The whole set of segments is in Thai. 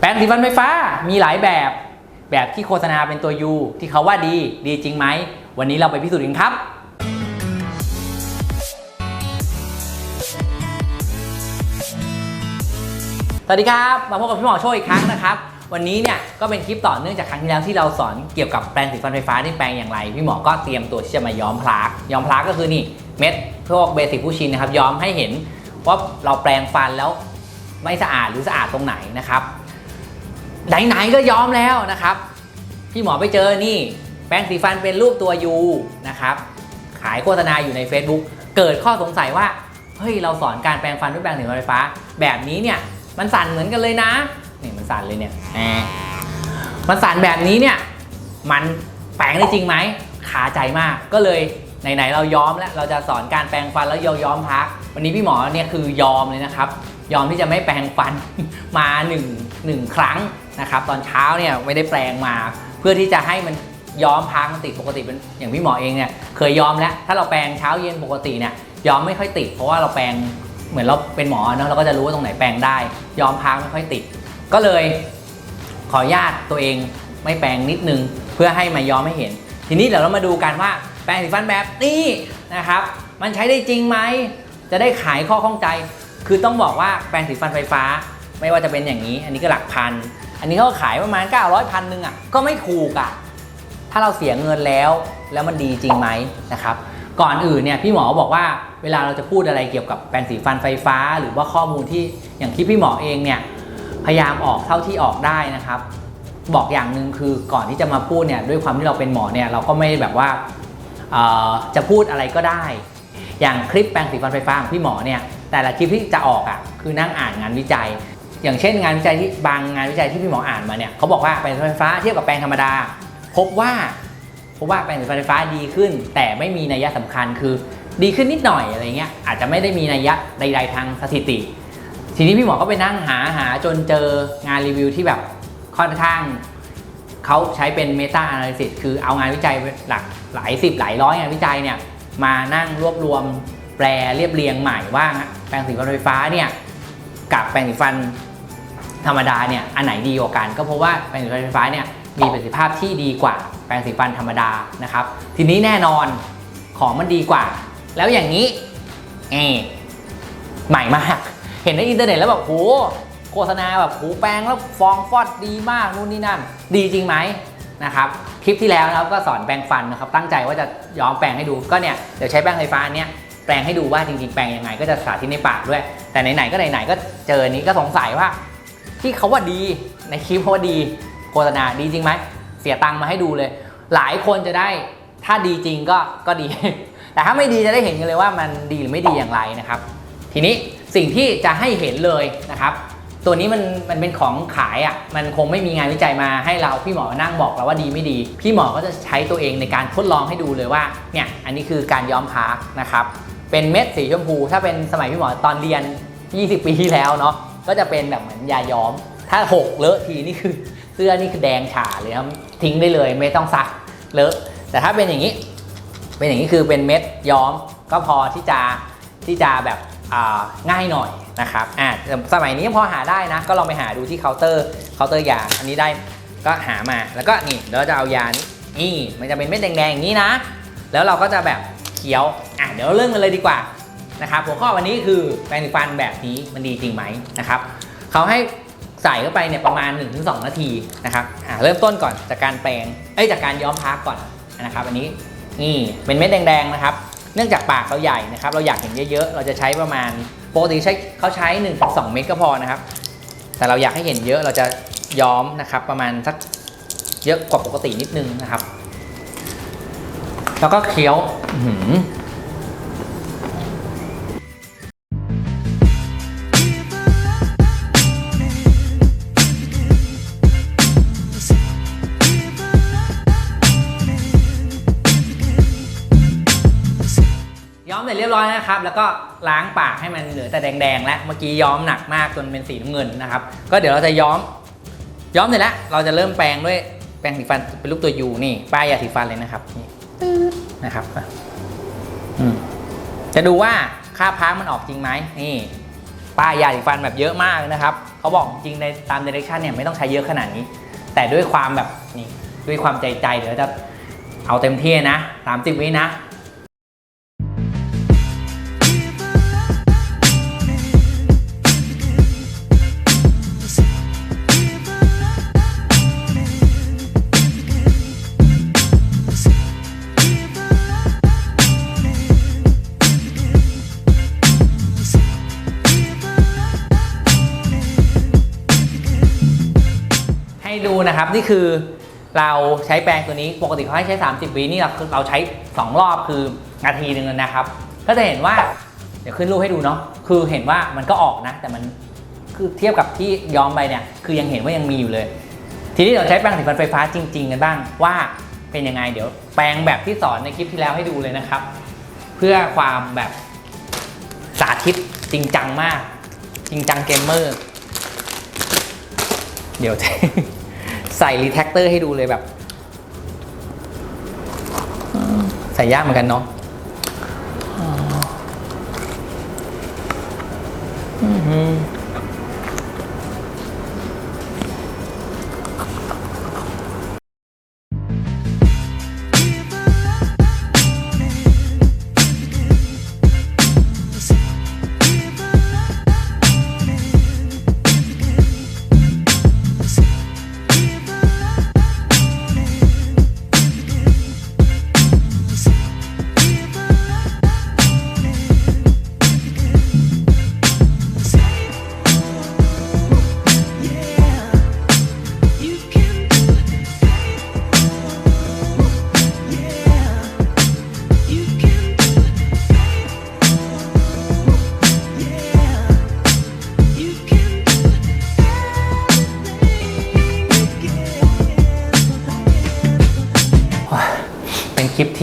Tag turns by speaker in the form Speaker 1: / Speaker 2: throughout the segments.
Speaker 1: แปรงสีฟันไฟฟ้ามีหลายแบบ แบบที่โฆษณาเป็นตัว U ที่เขาว่าดีดีจริงไหม วันนี้เราไปพิสูจน์กันครับ สวัสดีครับ มาพบกับพี่หมอโชคอีกครั้งนะครับ วันนี้เนี่ยก็เป็นคลิปต่อเนื่องจากครั้งที่แล้วที่เราสอนเกี่ยวกับแปรงสีฟันไฟฟ้าที่แปรงอย่างไร พี่หมอก็เตรียมตัวที่จะมาย้อมพลากย้อมพลากก็คือนี่เม็ดพวกเบสิกผู้ชินนะครับย้อมให้เห็นว่าเราแปรงฟันแล้วไม่สะอาดหรือสะอาดตรงไหนนะครับ ไหนๆก็ยอมแล้วนะครับ พี่หมอไปเจอนี่แปรงสีฟันเป็นรูปตัว U นะครับ ขายโฆษณาอยู่ใน Facebook เกิดข้อสงสัยว่าเฮ้ยเราสอนการแปรงฟันด้วยแปรงสีฟันไฟฟ้า แบบนี้เนี่ยมันสั่นเหมือนกันเลยนะนี่มันสั่นเลยเนี่ยแหมมันสั่นแบบนี้เนี่ยมันแปรงได้จริงไหมขาใจมากก็เลยไหนๆเราย้อมแล้วเราจะสอนการแปรงฟันแล้วย้อมพัก วันนี้พี่หมอเนี่ยคือยอมเลยนะครับ ยอมที่จะไม่แปรงฟันมาหนึ่งหนึ่งครั้ง นะครับตอนเช้าเนี่ยไม่ได้แปรงมา เพื่อที่จะให้มันย้อมพักมันติดปกติเป็นอย่างพี่หมอเองเนี่ยเคยย้อมแล้วถ้าเราแปรงเช้าเย็นปกติเนี่ยย้อมไม่ค่อยติด เพราะว่าเราแปรงเหมือนเราเป็นหมอเนาะเราก็จะรู้ว่าตรงไหนแปรงได้ ย้อมพักไม่ค่อยติด ก็เลยขออนุญาตตัวเองไม่แปรงนิดนึงเพื่อให้มาย้อมให้เห็น ทีนี้เดี๋ยวเรามาดูกันว่าแปรงสีฟันแบบนี้นะครับมันใช้ได้จริงไหมจะได้ขายข้อข้องใจ คือต้องบอกว่าแปรงสีฟันไฟฟ้า ไม่ว่าจะเป็นอย่างนี้ อันนี้ก็หลักพัน อันนี้เขาก็ขายประมาณ 900พันหนึ่งอะก็ไม่ถูกอะถ้าเราเสียเงินแล้วแล้วมันดีจริงไหมนะครับก่อนอื่นเนี่ยพี่หมอบอกว่าเวลาเราจะพูดอะไรเกี่ยวกับแปรงสีฟันไฟฟ้า หรือว่าข้อมูลที่อย่างที่พี่หมอเองเนี่ยพยายามออกเท่าที่ออกได้นะครับ บอกอย่างหนึ่งคือก่อนที่จะมาพูดเนี่ยด้วยความที่เราเป็นหมอเนี่ยเราก็ไม่แบบว่าจะพูดอะไรก็ได้ อย่างคลิปแปรงสีฟันไฟฟ้าของพี่หมอเนี่ยแต่ละคลิปที่จะออกอะคือนั่งอ่านงานวิจัย อย่างเช่นงานวิจัยที่บางงานวิจัยที่พี่หมออ่านมาเนี่ยเขาบอกว่าแปรงสีฟันไฟฟ้าเทียบกับแปรงธรรมดา พบว่าพบว่าแปรงสีฟันไฟฟ้าดีขึ้น แต่ไม่มีนัยสำคัญคือดีขึ้นนิดหน่อยอะไรเงี้ยอาจจะไม่ได้มีนัยยะใด ๆ ทางสถิติ ทีนี้พี่หมอก็ไปนั่งหาหาจนเจองานรีวิวที่แบบค่อนข้างเขาใช้เป็น Meta Analysis คือเอางานวิจัยหลักหลายสิบหลายร้อยงานวิจัยเนี่ยมานั่งรวบรวมแปลเรียบเรียงใหม่ว่าแปรงสีฟันไฟฟ้าเนี่ยกับแปรงสีฟัน ธรรมดาเนี่ยอันไหนดีกว่ากัน ก็เพราะว่าแปรงสีฟันไฟฟ้าเนี่ยมีประสิทธิภาพที่ดีกว่าแปรงสีฟันธรรมดานะครับ ทีนี้แน่นอนของมันดีกว่า แล้วอย่างนี้เอใหม่มาก เห็นในอินเทอร์เน็ตแล้วแบบโหโฆษณาแบบโหแปลงแล้วฟองฟอดดีมากนู่นนี่นั่น ดีจริงไหมนะครับคลิปที่แล้วนะครับก็สอนแปรงฟันนะครับตั้งใจว่าจะย้อมแปรงให้ดูก็เนี่ยเดี๋ยวใช้แปรงไฟฟ้าเนี้ยแปรงให้ดูว่าจริงๆแปรงยังไงก็จะสาธิตในปากด้วย แต่ไหนๆก็ไหนๆก็เจอนี้ก็สงสัยว่า ที่เขาว่าดีในคลิปเขาว่าดีโฆษณาดีจริงไหมเสียตังค์มาให้ดูเลย หลายคนจะได้ถ้าดีจริงก็ก็ดี แต่ถ้าไม่ดีจะได้เห็นกันเลยว่ามันดีหรือไม่ดีอย่างไรนะครับ ทีนี้สิ่งที่จะให้เห็นเลยนะครับ ตัวนี้มันมันเป็นของขายอะ่ะมันคงไม่มีงานวิจัยมาให้เราพี่หมอนั่งบอกเราว่าดีไม่ดี พี่หมอก็จะใช้ตัวเองในการทดลองให้ดูเลยว่าเนี่ยอันนี้คือการย้อมพานะครับเป็นเม็ดสีชมพู ถ้าเป็นสมัยพี่หมอตอนเรียน 20 ปีที่แล้วเนาะ ก็จะเป็นแบบเหมือนยาย้อม ถ้าหกเลอะทีนี่คือเสื้อนี่คือแดงฉ่าเลยครับทิ้งได้เลยไม่ต้องซักเลอะแต่ถ้าเป็นอย่างนี้ เป็นอย่างนี้คือเป็นเม็ดย้อมก็พอที่จะที่จะแบบง่ายหน่อยนะครับอ่าสมัยนี้พอหาได้นะ ก็ลองไปหาดูที่เคาน์เตอร์เคาน์เตอร์ยาอันนี้ได้ก็หามาแล้วก็นี่เดี๋ยวเราจะเอายานี้นี่มันจะเป็นเม็ดแดงๆอย่างนี้นะ แล้วเราก็จะแบบเคี้ยวอะเดี๋ยวเริ่มกันเลยดีกว่า นะครับหัวข้อวันนี้คือแปรงฟันแบบนี้มันดีจริงไหมนะครับเขาให้ใส่เข้าไปเนี่ยประมาณ 1-2 นาทีนะครับเริ่มต้นก่อนจากการแปรงเอ้ยจากการย้อมพักก่อนนะครับอันนี้นี่เป็นเม็ดแดงๆนะครับ เนื่องจากปากเราใหญ่นะครับเราอยากเห็นเยอะๆ เราจะใช้ประมาณปกติใช้เขาใช้ 1-2 เม็ดก็พอนะครับ แต่เราอยากให้เห็นเยอะเราจะย้อมนะครับประมาณสักเยอะกว่าปกตินิดนึงนะครับ แล้วก็เคี้ยว นะครับ แล้วก็ล้างปากให้มันเหลือแต่แดงๆ แล้ว เมื่อกี้ย้อมหนักมากจนเป็นสีน้ำเงินนะครับ ก็เดี๋ยวเราจะย้อม ย้อมเสร็จแล้ว เราจะเริ่มแปรงด้วยแปรงสีฟันเป็นรูปตัวยูนี่ ป้ายยาสีฟันเลยนะครับนี่ตืดนะครับจะดูว่าค่าพักมันออกจริงไหมนี่ ป้ายยาสีฟันแบบเยอะมากนะครับ เขาบอกจริงในตามเดเรคชันเนี่ยไม่ต้องใช้เยอะขนาดนี้ แต่ด้วยความแบบนี่ด้วยความใจใจเดี๋ยวจะเอาเต็มที่นะ 30 วินะ ให้ดูนะครับนี่คือเราใช้แปรงตัวนี้ปกติเขาให้ใช้ 30วินี่เราเราใช้ 2 รอบคือนาทีหนึ่งนะครับ ก็จะเห็นว่าเดี๋ยวขึ้นรูปให้ดูเนาะคือเห็นว่ามันก็ออกนะ แต่มันคือเทียบกับที่ย้อมไปเนี่ยคือยังเห็นว่ายังมีอยู่เลย ทีนี้เราใช้แปรงสีฟันไฟฟ้าจริง ๆ กันบ้างว่าเป็นยังไงเดี๋ยวแปรงแบบที่สอนในคลิปที่แล้วให้ดูเลยนะครับ เพื่อความแบบสาธิตจริงจังมาก จริงจังเกมเมอร์ เดี๋ยวจะ ใส่รีแท็กเตอร์ให้ดูเลยแบบ ใส่ยากเหมือนกันเนาะอืม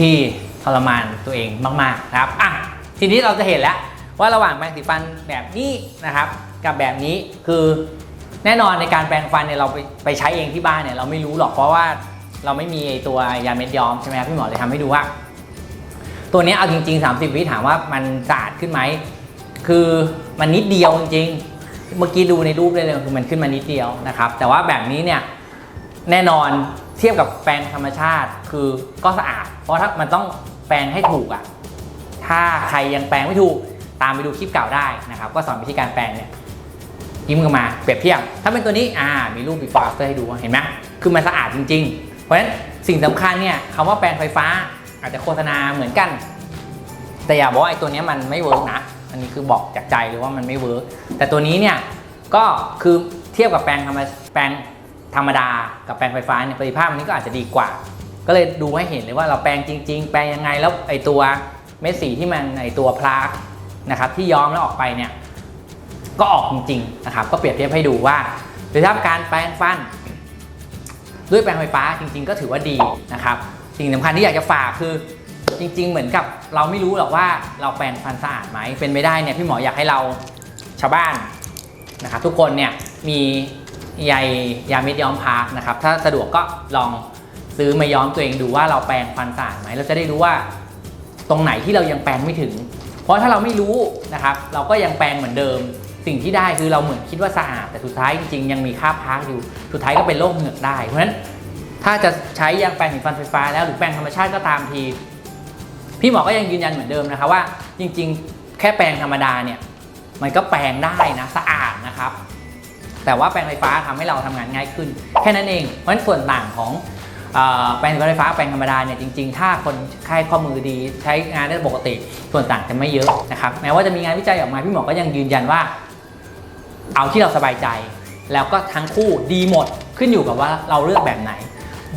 Speaker 1: ที่ทรมานตัวเองมากๆนะครับอะทีนี้เราจะเห็นแล้วว่าระหว่างแปรงสีฟันแบบนี้นะครับ กับแบบนี้คือแน่นอนในการแปรงฟันเนี่ยเราไปไปใช้เองที่บ้านเนี่ยเราไม่รู้หรอกเพราะว่าเราไม่มีตัวยาเม็ดย้อมใช่ไหมครับพี่หมอเลยทำให้ดูว่า ตัวนี้เอาจริง ๆ 30 วิถามว่ามันสะอาดขึ้นไหมคือมันนิดเดียวจริงๆเมื่อกี้ดูในรูปได้เลยคือมันขึ้นมานิดเดียวนะครับ แต่ว่าแบบนี้เนี่ยแน่นอน เทียบกับแปรงธรรมชาติคือก็สะอาด เพราะถ้ามันต้องแปรงให้ถูกอะ่ะถ้าใครยังแปรงไม่ถูกตามไปดูคลิปเก่าได้นะครับ ก็สอนวิธีการแปรงเนี่ยยิ้มกันมาเปรียบเทียบ ถ้าเป็นตัวนี้อ่ามีรูป before after ให้ดูเห็นไหมคือมันสะอาดจริง ๆ เพราะฉะนั้นสิ่งสำคัญเนี่ยคำว่าแปรงไฟฟ้าอาจจะโฆษณาเหมือนกัน แต่อย่าบอกว่าไอ้ตัวนี้มันไม่เวิร์กนะอันนี้คือบอกจากใจเลยว่ามันไม่เวิร์กแต่ตัวนี้เนี่ยก็คือเทียบกับแปรงธรรมแปรง ธรรมดากับแปรงไฟฟ้าเนี่ยประสิทธิภาพอันนี้ก็อาจจะดีกว่า ก็เลยดูให้เห็นเลยว่าเราแปรงจริง ๆ แปรงยังไงแล้วไอ้ตัวเม็ดสีที่มันไอตัวพลาสนะครับที่ย้อมแล้วออกไปเนี่ยก็ออกจริงๆนะครับก็เปรียบเทียบให้ดูว่าโดยเฉพาการแปรงฟัน ด้วยแปรงไฟฟ้าจริง ๆ ก็ถือว่าดีนะครับสิ่งสำคัญที่อยากจะฝากคือจริง ๆ เหมือนกับเราไม่รู้หรอกว่าเราแปรงฟันสะอาดไหมเป็นไม่ได้เนี่ยพี่หมออยากให้เราชาวบ้านนะครับทุกคนเนี่ยมี ใยยาเม็ดย้อมพาร์คนะครับ ถ้าสะดวกก็ลองซื้อมาย้อมตัวเองดูว่าเราแปรงฟันสะอาดไหมเราจะได้รู้ว่าตรงไหนที่เรายังแปรงไม่ถึง เพราะถ้าเราไม่รู้นะครับ เราก็ยังแปรงเหมือนเดิม สิ่งที่ได้คือเราเหมือนคิดว่าสะอาด แต่สุดท้ายจริงๆยังมีคราบพาร์คอยู่ สุดท้ายก็เป็นโรคเหงือกได้ เพราะฉะนั้นถ้าจะใช้ยางแปรงสีฟันไฟฟ้าแล้วหรือแปรงธรรมชาติก็ตามที พี่หมอก็ยังยืนยันเหมือนเดิมนะคะว่า จริง ๆ แค่แปรงธรรมดาเนี่ยมันก็แปรงได้นะสะอาดนะครับ แต่ว่าแปรงไฟฟ้าทำให้เราทำงานง่ายขึ้น แค่นั้นเอง เพราะฉะนั้นส่วนต่างของแปรงไฟฟ้าแปรงธรรมดาเนี่ยจริง ๆ ถ้าคนไข้ข้อมือดีใช้งานได้ปกติ ส่วนต่างจะไม่เยอะนะครับแม้ว่าจะมีงานวิจัยออกมาพี่หมอก็ยังยืนยันว่า เอาที่เราสบายใจ แล้วก็ทั้งคู่ดีหมดขึ้นอยู่กับว่าเราเลือกแบบไหน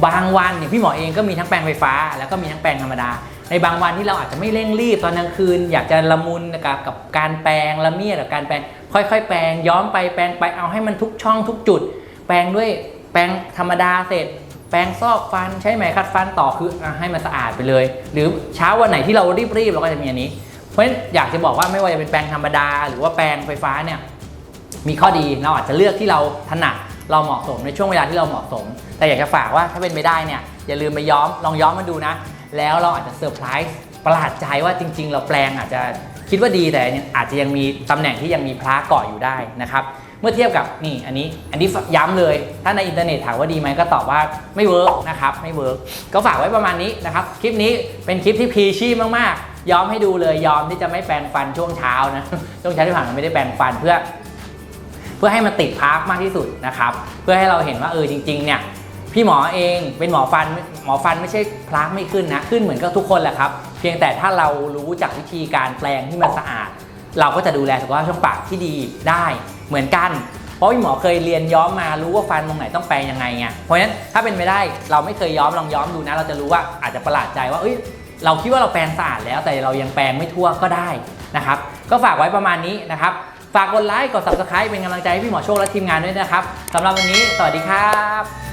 Speaker 1: บางวันเนี่ยพี่หมอเองก็มีทั้งแปรงไฟฟ้า แล้วก็มีทั้งแปรงธรรมดา ในบางวันที่เราอาจจะไม่เร่งรีบตอนกลางคืน อยากจะละมุนกับกับการแปรงละเมียดกับการแปรงค่อยๆ แปรงย้อมไปแปรงไปเอาให้มันทุกช่องทุกจุด แปรงด้วยแปรงธรรมดาเสร็จ แปรงซอกฟันใช้ไหมขัดฟันต่อคือให้มันสะอาดไปเลย หรือเช้าวันไหนที่เรารีบๆเราก็จะมีอันนี้ เพราะฉะนั้นอยากจะบอกว่าไม่ว่าจะเป็นแปรงธรรมดา หรือว่าแปรงไฟฟ้าเนี่ยมีข้อดีเราอาจจะเลือกที่เราถนัดเราเหมาะสมในช่วงเวลาที่เราเหมาะสม แต่อยากจะฝากว่าถ้าเป็นไปได้เนี่ยอย่าลืมไปย้อมลองย้อมมาดูนะ แล้วเราอาจจะเซอร์ไพรส์ประหลาดใจว่าจริง ๆ เราแปลงอาจจะคิดว่าดีแต่อาจจะยังมีตำแหน่งที่ยังมีพระเกาะอยู่ได้นะครับเมื่อเทียบกับนี่อันนี้อันนี้ย้ำเลย ถ้าในอินเทอร์เน็ตถามว่าดีไหมก็ตอบว่าไม่เวิร์กนะครับไม่เวิร์กก็ฝากไว้ประมาณนี้นะครับ คลิปนี้เป็นคลิปที่พีชีมากๆ ยอมให้ดูเลยยอมที่จะไม่แปรงฟันช่วงเช้านะช่วงเช้าที่ผ่านมาไม่ได้แปรงฟันเพื่อ เพื่อให้มันติดพาร์คมากที่สุดนะครับ เพื่อให้เราเห็นว่าเออจริงๆเนี่ย พี่หมอเองเป็นหมอฟันหมอฟันไม่ใช่พลากไม่ขึ้นนะ ขึ้นเหมือนกับทุกคนแหละครับ เพียงแต่ถ้าเรารู้จักวิธีการแปลงที่มันสะอาด เราก็จะดูแลสุขภาพช่องปากที่ดีได้เหมือนกัน เพราะพี่หมอเคยเรียนย้อมมารู้ว่าฟันตรงไหนต้องแปลงยังไงไงเพราะฉะนั้นถ้าเป็นไปได้เราไม่เคยย้อมลองย้อมดูนะ เราจะรู้ว่าอาจจะประหลาดใจว่าเอ้ยเราคิดว่าเราแปรงสะอาดแล้วแต่เรายังแปรงไม่ทั่วก็ได้นะครับ ก็ฝากไว้ประมาณนี้นะครับฝากกดไลค์กด subscribe เป็นกำลังใจให้พี่หมอโชคและทีมงานด้วยนะครับสำหรับวันนี้ สวัสดีครับ